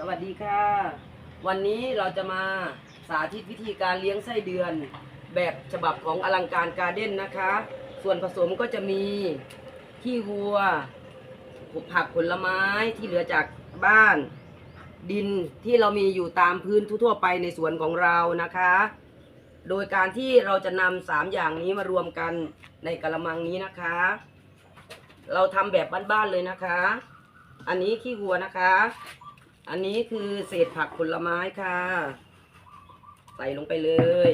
สวัสดีค่ะ วันนี้เราจะมาสาธิตวิธีการเลี้ยงไส้เดือน แบบฉบับของอลังการการ์เด้นนะคะ ส่วนผสมก็จะมีขี้วัว ผักผลไม้ที่เหลือจากบ้าน ดินที่เรามีอยู่ตามพื้นทั่วไปในสวนของเรานะคะ โดยการที่เราจะนำสามอย่างนี้มารวมกันในกระมังนี้นะคะ เราทำแบบบ้านๆเลยนะคะ อันนี้ขี้วัวนะคะ อันนี้คือเศษผักผลไม้ค่ะ ใส่ลงไปเลย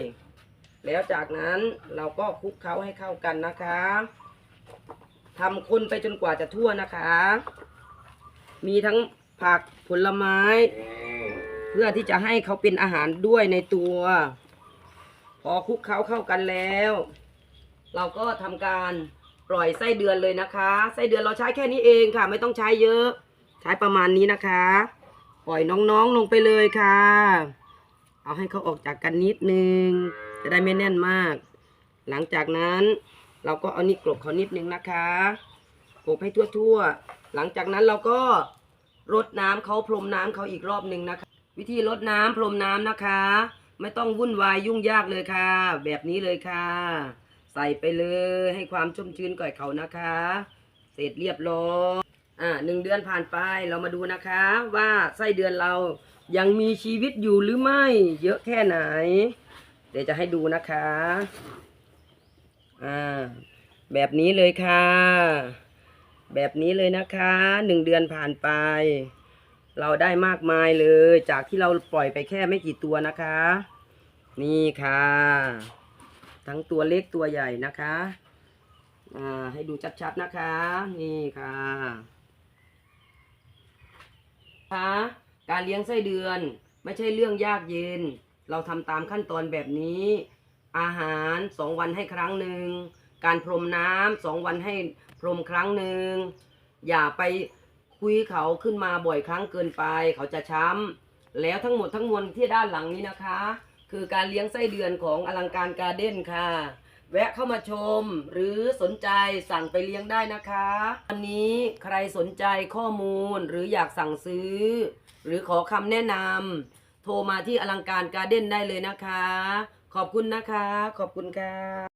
แล้วจากนั้นเราก็คลุกเคล้าให้เข้ากันนะคะทำคนไปจนกว่าจะทั่วนะคะ มีทั้งผักผลไม้ เพื่อที่จะให้เขาเป็นอาหารด้วยในตัว พอคลุกเคล้าเข้ากันแล้ว เราก็ทำการปล่อยไส้เดือนเลยนะคะ ไส้เดือนเราใช้แค่นี้เองค่ะ ไม่ต้องใช้เยอะ ใช้ประมาณนี้นะคะ ปล่อยน้องๆลงไปเลยค่ะ เอาให้เขาออกจากกันนิดนึง จะได้ไม่แน่นมาก หลังจากนั้นเราก็เอานี่กลบเขานิดนึงนะคะกลบให้ทั่วๆ หลังจากนั้นเราก็รดน้ำเขาพรมน้ำเขาอีกรอบหนึ่งนะคะ วิธีรดน้ำพรมน้ำนะคะ ไม่ต้องวุ่นวายยุ่งยากเลยค่ะ แบบนี้เลยค่ะ ใส่ไปเลยให้ความชุ่มชื้นก่อยเขานะคะ เสร็จเรียบร้อย อ่าหนึ่งเดือนผ่านไปเรามาดูนะคะ ว่าไส้เดือนเรายังมีชีวิตอยู่หรือไม่ เยอะแค่ไหน เดี๋ยวจะให้ดูนะคะอ่าแบบนี้เลยค่ะ แบบนี้เลยนะคะหนึ่งเดือนผ่านไป เราได้มากมายเลย จากที่เราปล่อยไปแค่ไม่กี่ตัวนะคะ นี่ค่ะ ทั้งตัวเล็กตัวใหญ่นะคะ อ่าให้ดูชัดๆนะคะ นี่ค่ะ คะ การเลี้ยงไส้เดือนไม่ใช่เรื่องยากเย็น เราทำตามขั้นตอนแบบนี้ อาหารสองวันให้ครั้งหนึ่ง การพรมน้ำสองวันให้พรมครั้งหนึ่ง อย่าไปคุยเขาขึ้นมาบ่อยครั้งเกินไปเขาจะช้ำ แล้วทั้งหมดทั้งมวลที่ด้านหลังนี้นะคะ คือการเลี้ยงไส้เดือนของอลังการการ์เด้นค่ะ แวะเข้ามาชม หรือสนใจสั่งไปเลี้ยงได้นะคะวันนี้ใครสนใจข้อมูลหรืออยากสั่งซื้อ หรือขอคำแนะนำโทรมาที่อลังการการ์เด้นได้เลยนะคะ ขอบคุณนะคะ ขอบคุณค่ะ